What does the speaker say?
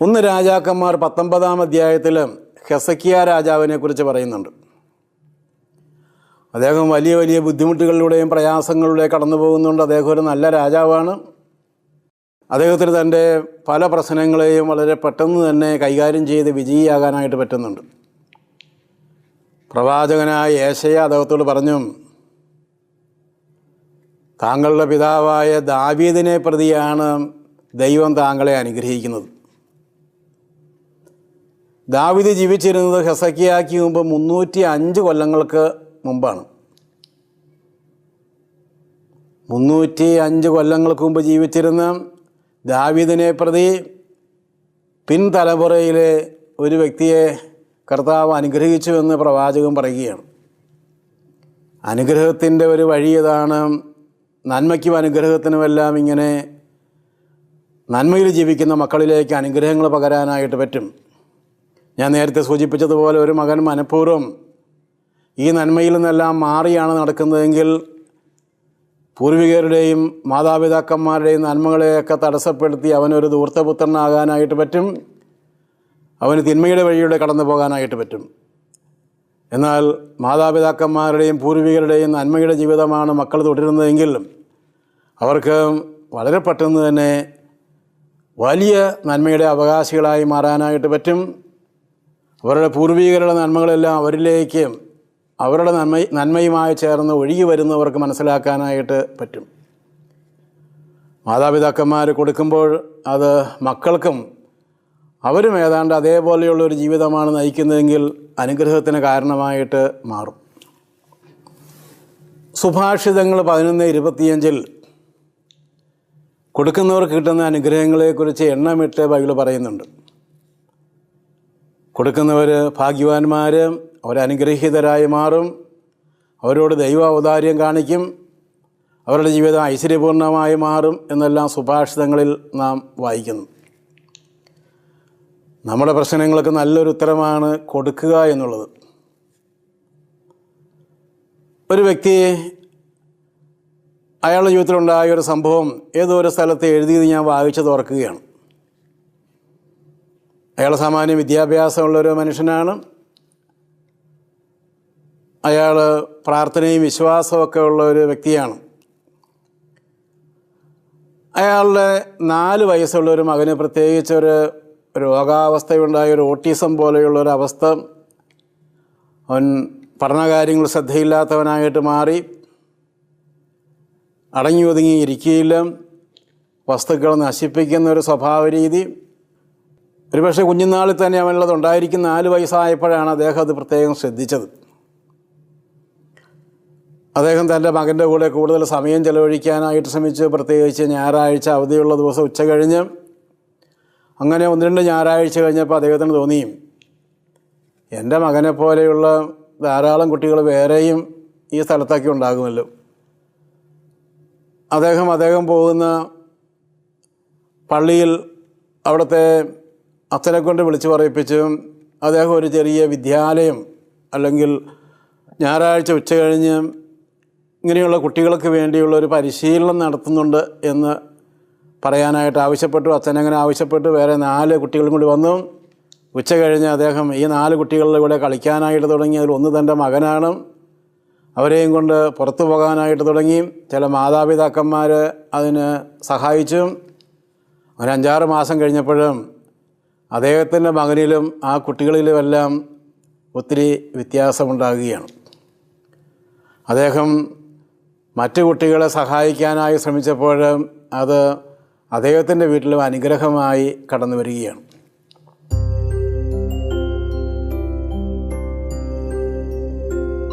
ഒന്ന് രാജാക്കന്മാർ പത്തൊമ്പതാം അധ്യായത്തിൽ ഹെസക്കിയ രാജാവിനെ കുറിച്ച് പറയുന്നുണ്ട്. അദ്ദേഹം വലിയ വലിയ ബുദ്ധിമുട്ടുകളിലൂടെയും പ്രയാസങ്ങളിലൂടെയും കടന്നു പോകുന്നുണ്ട്. അദ്ദേഹം ഒരു നല്ല രാജാവാണ്. അദ്ദേഹത്തിന് തന്റെ പല പ്രശ്നങ്ങളെയും വളരെ പെട്ടെന്ന് തന്നെ കൈകാര്യം ചെയ്ത് വിജയിയാകാനായിട്ട് പറ്റുന്നുണ്ട്. പ്രവാചകനായ ഏശയ അദ്ദേഹത്തോട് പറഞ്ഞു താങ്കളുടെ പിതാവായ ദാവീദിനെ പ്രതിയാണ് ദൈവം താങ്കളെ അനുഗ്രഹിക്കുന്നത്. ദാവിദ് ജീവിച്ചിരുന്നത് ഹെസക്കിയാക്കി മുമ്പ് മുന്നൂറ്റി അഞ്ച് കൊല്ലങ്ങൾക്ക് മുമ്പാണ്. മുന്നൂറ്റി അഞ്ച് കൊല്ലങ്ങൾക്ക് മുമ്പ് ജീവിച്ചിരുന്ന ദാവീദിനെ പ്രതി പിൻതലമുറയിലെ ഒരു വ്യക്തിയെ കർത്താവ് അനുഗ്രഹിച്ചുവെന്ന് പ്രവാചകൻ പറയുകയാണ്. അനുഗ്രഹത്തിന്റെ ഒരു വഴി ഇതാണ് നന്മയ്ക്കും അനുഗ്രഹത്തിനുമെല്ലാം ഇങ്ങനെ നന്മയിൽ ജീവിക്കുന്ന മക്കളിലേക്ക് അനുഗ്രഹങ്ങൾ പകരാനായിട്ട് പറ്റും. ഞാൻ നേരത്തെ സൂചിപ്പിച്ചതുപോലെ ഒരു മകൻ മനഃപൂർവം ഈ നന്മയിൽ നിന്നെല്ലാം മാറിയാണ് നടക്കുന്നതെങ്കിൽ പൂർവികരുടെയും മാതാപിതാക്കന്മാരുടെയും നന്മകളെയൊക്കെ തടസ്സപ്പെടുത്തി അവനൊരു ധൂർത്തപുത്രനാകാനായിട്ട് പറ്റും അവന് തിന്മയുടെ വഴിയുടെ കടന്നു പോകാനായിട്ട് പറ്റും. എന്നാൽ മാതാപിതാക്കന്മാരുടെയും പൂർവികരുടെയും നന്മയുടെ ജീവിതമാണ് മക്കൾ തുടരുന്നതെങ്കിൽ അവർക്ക് വളരെ പെട്ടെന്ന് തന്നെ വലിയ നന്മയുടെ അവകാശികളായി മാറാനായിട്ട് പറ്റും. അവരുടെ പൂർവികരുടെ നന്മകളെല്ലാം അവരിലേക്ക് അവരുടെ നന്മ നന്മയുമായി ചേർന്ന് ഒഴുകി വരുന്നവർക്ക് മനസ്സിലാക്കാനായിട്ട് പറ്റും. മാതാപിതാക്കന്മാർ കൊടുക്കുമ്പോൾ അത് മക്കൾക്കും അവരും ഏതാണ്ട് അതേപോലെയുള്ള ഒരു ജീവിതമാണ് നയിക്കുന്നതെങ്കിൽ അനുഗ്രഹത്തിന് കാരണമായിട്ട് മാറും. സുഭാഷിതങ്ങൾ പതിനൊന്ന് ഇരുപത്തിയഞ്ചിൽ കൊടുക്കുന്നവർക്ക് കിട്ടുന്ന അനുഗ്രഹങ്ങളെക്കുറിച്ച് എണ്ണമിട്ട് ബൈബിൾ പറയുന്നുണ്ട്. കൊടുക്കുന്നവർ ഭാഗ്യവാന്മാർ അവരനുഗ്രഹീതരായി മാറും. അവരോട് ദൈവ ഔദാര്യം കാണിക്കും. അവരുടെ ജീവിതം ഐശ്വര്യപൂർണമായി മാറും എന്നെല്ലാം സുഭാഷിതങ്ങളിൽ നാം വായിക്കുന്നു. നമ്മുടെ പ്രശ്നങ്ങൾക്ക് നല്ലൊരു ഉത്തരമാണ് കൊടുക്കുക എന്നുള്ളത്. ഒരു വ്യക്തി അയാളുടെ ജീവിതത്തിലുണ്ടായ ഒരു സംഭവം ഏതോ ഒരു സ്ഥലത്ത് എഴുതിയത് ഞാൻ വായിച്ചത് ഓർക്കുകയാണ്. അയാൾ സാമാന്യ വിദ്യാഭ്യാസമുള്ളൊരു മനുഷ്യനാണ്. അയാൾ പ്രാർത്ഥനയും വിശ്വാസമൊക്കെ ഉള്ള ഒരു വ്യക്തിയാണ്. അയാളുടെ നാല് വയസ്സുള്ള ഒരു മകന് പ്രത്യേകിച്ച് ഒരു രോഗാവസ്ഥയുണ്ടായ ഒരു ഓട്ടീസം പോലെയുള്ള ഒരു അവസ്ഥ. അവൻ പഠനകാര്യങ്ങൾ ശ്രദ്ധയില്ലാത്തവനായിട്ട് മാറി. അടങ്ങി ഒതുങ്ങി ഇരിക്കുകയില്ല വസ്തുക്കൾ നശിപ്പിക്കുന്ന ഒരു സ്വഭാവ രീതി ഒരുപക്ഷെ കുഞ്ഞുനാളിൽ തന്നെ അവനുള്ളത് ഉണ്ടായിരിക്കുന്ന നാല് വയസ്സായപ്പോഴാണ് അദ്ദേഹം അത് പ്രത്യേകം ശ്രദ്ധിച്ചത്. അദ്ദേഹം തന്റെ മകന്റെ കൂടെ കൂടുതൽ സമയം ചെലവഴിക്കാനായിട്ട് ശ്രമിച്ചു പ്രത്യേകിച്ച് ഞായറാഴ്ച അവധിയുള്ള ദിവസം ഉച്ച കഴിഞ്ഞ് അങ്ങനെ ഒന്ന് രണ്ട് ഞായറാഴ്ച കഴിഞ്ഞപ്പോൾ അദ്ദേഹത്തിന് തോന്നിയും എന്റെ മകനെ പോലെയുള്ള ധാരാളം കുട്ടികൾ വേറെയും ഈ സ്ഥലത്തൊക്കെ ഉണ്ടാകുമല്ലോ. അദ്ദേഹം അദ്ദേഹം പോകുന്ന പള്ളിയിൽ അവിടുത്തെ അച്ഛനെ കൊണ്ട് വിളിച്ചു പറയിപ്പിച്ചും അദ്ദേഹം ഒരു ചെറിയ വിദ്യാലയം അല്ലെങ്കിൽ ഞായറാഴ്ച ഉച്ച കഴിഞ്ഞ് ഇങ്ങനെയുള്ള കുട്ടികൾക്ക് വേണ്ടിയുള്ള ഒരു പരിശീലനം നടത്തുന്നുണ്ട് എന്ന് പറയാനായിട്ട് ആവശ്യപ്പെട്ടു. അച്ഛൻ അങ്ങനെ ആവശ്യപ്പെട്ടു. വേറെ നാല് കുട്ടികളും കൂടി വന്നു. ഉച്ച കഴിഞ്ഞ് അദ്ദേഹം ഈ നാല് കുട്ടികളുടെ കൂടെ കളിക്കാനായിട്ട് തുടങ്ങി. അതിൽ ഒന്ന് തന്റെ മകനാണ്. അവരെയും കൊണ്ട് പുറത്തു പോകാനായിട്ട് തുടങ്ങി. ചില മാതാപിതാക്കന്മാർ അതിന് സഹായിച്ചു. ഒരു അഞ്ചാറ് മാസം കഴിഞ്ഞപ്പോഴും അദ്ദേഹത്തിന്റെ മകനിലും ആ കുട്ടികളിലുമെല്ലാം ഒത്തിരി വ്യത്യാസമുണ്ടാകുകയാണ്. അദ്ദേഹം മറ്റു കുട്ടികളെ സഹായിക്കാനായി ശ്രമിച്ചപ്പോൾ അത് അദ്ദേഹത്തിന്റെ വീട്ടിലും അനുഗ്രഹമായി കടന്നു വരികയാണ്